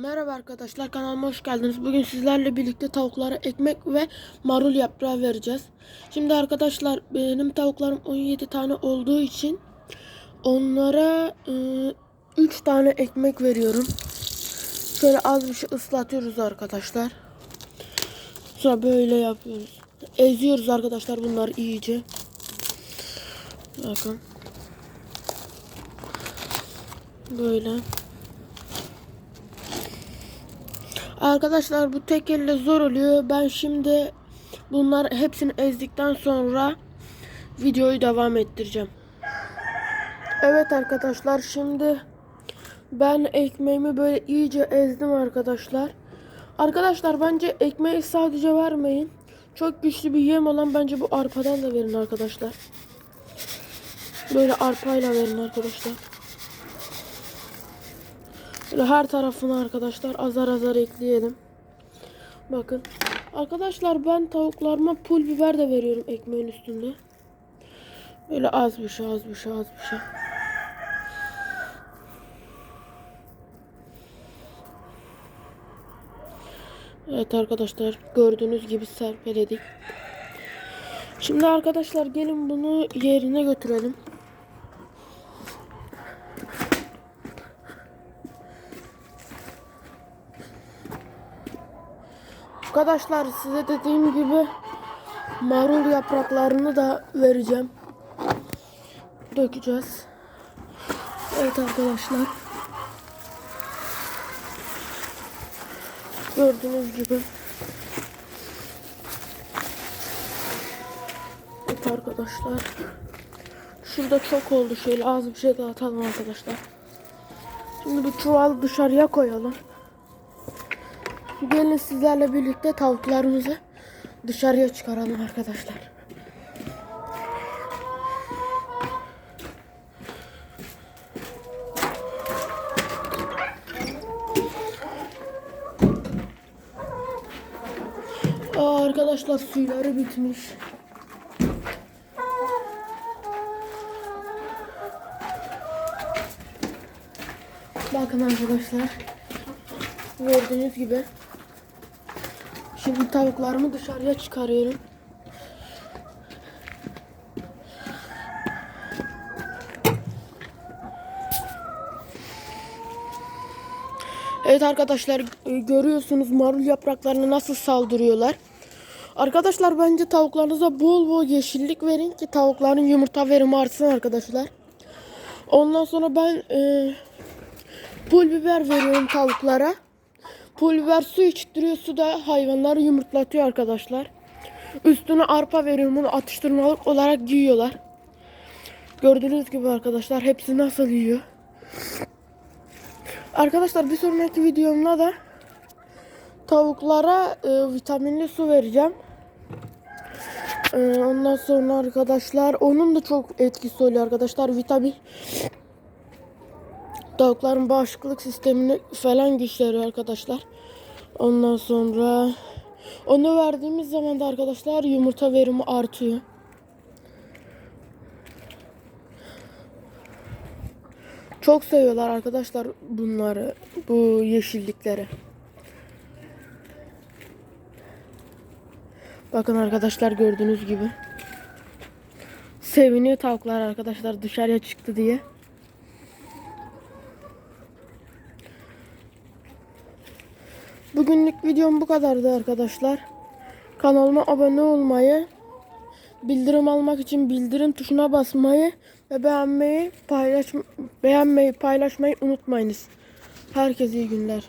Merhaba arkadaşlar kanalıma hoş geldiniz. Bugün sizlerle birlikte tavuklara ekmek ve marul yaprağı vereceğiz. Şimdi arkadaşlar benim tavuklarım 17 tane olduğu için onlara 3 tane ekmek veriyorum. Şöyle az bir şey ıslatıyoruz arkadaşlar. Sonra böyle yapıyoruz. Eziyoruz arkadaşlar bunları iyice. Bakın. Böyle. Arkadaşlar bu tek elle zor oluyor. Ben şimdi bunlar hepsini ezdikten sonra videoyu devam ettireceğim. Evet arkadaşlar şimdi ben ekmeğimi böyle iyice ezdim arkadaşlar. Arkadaşlar bence ekmeği sadece vermeyin. Çok güçlü bir yem olan bence bu arpadan da verin arkadaşlar. Böyle arpayla verin arkadaşlar. Böyle her tarafına arkadaşlar azar azar ekleyelim. Bakın. Arkadaşlar ben tavuklarıma pul biber de veriyorum ekmeğin üstünde. Böyle az bir şey az bir şey az bir şey. Evet arkadaşlar gördüğünüz gibi serpeledik. Şimdi arkadaşlar gelin bunu yerine götürelim. Arkadaşlar size dediğim gibi marul yapraklarını da vereceğim. Dökeceğiz. Evet arkadaşlar. Gördüğünüz gibi. Evet arkadaşlar. Şurada çok oldu. Şöyle az bir şey dağıtalım arkadaşlar. Şimdi bu çuval dışarıya koyalım. Gelin sizlerle birlikte tavuklarımızı dışarıya çıkaralım arkadaşlar. Aa, arkadaşlar suyları bitmiş. Bakın arkadaşlar. Gördüğünüz gibi. Şimdi tavuklarımı dışarıya çıkarıyorum. Evet arkadaşlar e, görüyorsunuz marul yapraklarına nasıl saldırıyorlar. Arkadaşlar bence tavuklarınıza bol bol yeşillik verin ki tavukların yumurta verimi artsın arkadaşlar. Ondan sonra ben e, pul biber veriyorum tavuklara. Pul biber su içtiriyor. Su da hayvanları yumurtlatıyor arkadaşlar. Üstüne arpa veriyorum. Bunu atıştırmalık olarak yiyorlar. Gördüğünüz gibi arkadaşlar hepsi nasıl yiyor. Arkadaşlar bir sonraki videomda da tavuklara e, vitaminli su vereceğim. E, ondan sonra arkadaşlar onun da çok etkisi oluyor arkadaşlar. Vitamin tavukların bağışıklık sistemini falan güçlendiriyor arkadaşlar. Ondan sonra onu verdiğimiz zaman da arkadaşlar yumurta verimi artıyor. Çok seviyorlar arkadaşlar bunları, bu yeşillikleri. Bakın arkadaşlar gördüğünüz gibi. Seviniyor tavuklar arkadaşlar dışarıya çıktı diye. Bugünlük videom bu kadardı arkadaşlar. Kanalıma abone olmayı, bildirim almak için bildirim tuşuna basmayı ve beğenmeyi, paylaş beğenmeyi, paylaşmayı unutmayınız. Herkese iyi günler.